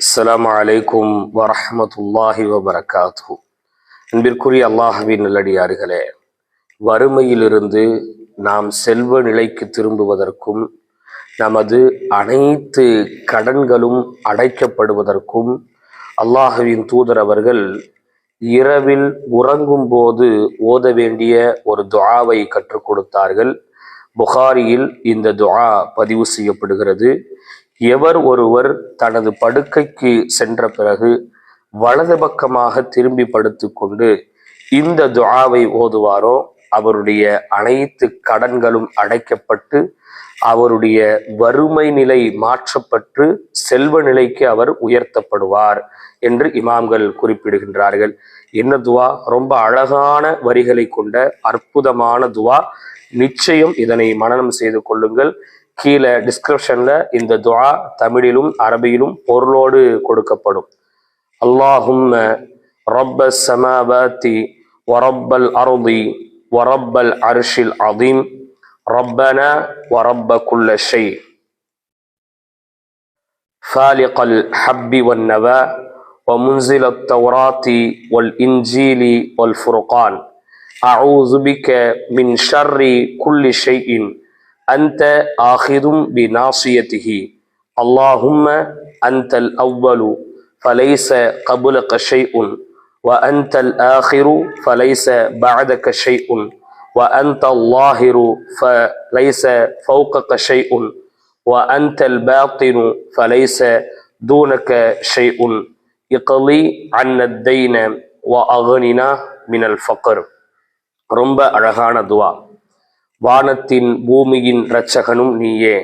அஸ்லாம் அலைக்கும் வரமத்துல்லாஹி வபரகாத்து அன்பிற்குரிய அல்லாஹுவின் நல்லடியார்களே வறுமையிலிருந்து நாம் செல்வ நிலைக்கு திரும்புவதற்கும் நமது அனைத்து கடன்களும் அடைக்கப்படுவதற்கும் அல்லாஹுவின் தூதர் அவர்கள் இரவில் உறங்கும் போது ஓத வேண்டிய ஒரு துவாவை கற்றுக் கொடுத்தார்கள். புகாரியில் இந்த துவா பதிவு செய்யப்படுகிறது. எவர் ஒருவர் தனது படுக்கைக்கு சென்ற பிறகு வலது பக்கமாக திரும்பி படுத்துக்கொண்டு இந்த துஆவை ஓதுவாரோ? அவருடைய அனைத்து கடன்களும் அடைக்கப்பட்டு அவருடைய வறுமை நிலை மாற்றப்பட்டு செல்வ நிலைக்கு அவர் உயர்த்தப்படுவார் என்று இமாம்கள் குறிப்பிடுகின்றார்கள். என்ன துவா ரொம்ப அழகான வரிகளை கொண்ட அற்புதமான துவா. நிச்சயம் இதனை மனனம் செய்து கொள்ளுங்கள். கீழே டிஸ்கிரிப்ஷன்ல இந்த துவா தமிழிலும் அரபியிலும் பொருளோடு கொடுக்கப்படும். அல்லாஹும் ரப்ப சமாபாத்தி வரப்பல் அருதி ورب العرش العظيم ربنا ورب كل شيء. فالق الحب والنبا ومنزل التوراة والإنجيل والفرقان. أعوذ بك من شر كل شيء. أنت آخذ بناصيته. اللهم أنت الأول فليس قبلك شيء. وأنت الآخر فليس بعدك شيء وأنت الظاهر فليس فوقك شيء وأنت الباطن فليس دونك شيء اقضي عنا الدين وأغننا من الفقر ரொம்ப அழகான துவா வானத்தின் பூமியின் இரட்சகனும் நீயே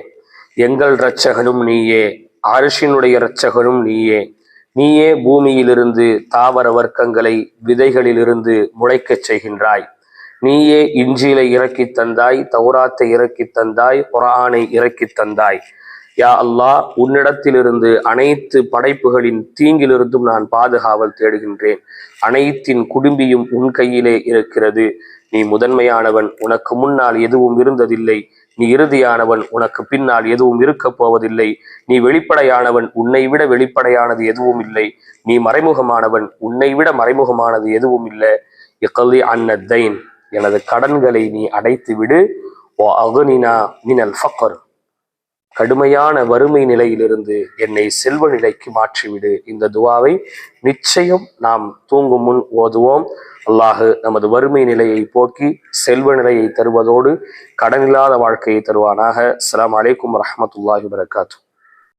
எங்கள் இரட்சகனும் நீயே அரிசினுடைய இரட்சகனும் நீயே நீயே பூமியிலிருந்து தாவர வர்க்கங்களை விதைகளிலிருந்து முளைக்கச் செய்கின்றாய். நீயே இஞ்சியிலை இறக்கி தந்தாய் தௌராத்தை இறக்கி தந்தாய் குரானை இறக்கி தந்தாய். யா அல்லாஹ் உன்னிடத்திலிருந்து அனைத்து படைப்புகளின் தீங்கிலிருந்தும் நான் பாதுகாவல் தேடுகின்றேன். அனைத்தின் குடும்பியும் உன் கையிலே இருக்கிறது. நீ முதன்மையானவன் உனக்கு முன்னால் எதுவும் இருந்ததில்லை. நீ இறுதியானவன் உனக்கு பின்னால் எதுவும் இருக்கப் போவதில்லை. நீ வெளிப்படையானவன் உன்னை விட வெளிப்படையானது எதுவும் இல்லை. நீ மறைமுகமானவன் உன்னை விட மறைமுகமானது எதுவும் இல்லை. இக்கல்லி அன்னத்தைன் எனது கடன்களை நீ அடைத்து விடு ஓ அகுனினா மினல் ஃபக்கர் கடுமையான வறுமை நிலையிலிருந்து என்னை செல்வ நிலைக்கு மாற்றிவிடு. இந்த துவாவை நிச்சயம் நாம் தூங்கும் முன் ஓதுவோம். அல்லாஹு நமது வறுமை நிலையை போக்கி செல்வ நிலையை தருவதோடு கடனில்லாத வாழ்க்கையை தருவானாக. அஸ்ஸலாமு அலைக்கும் வரமத்துல்லாஹி வரகாத்து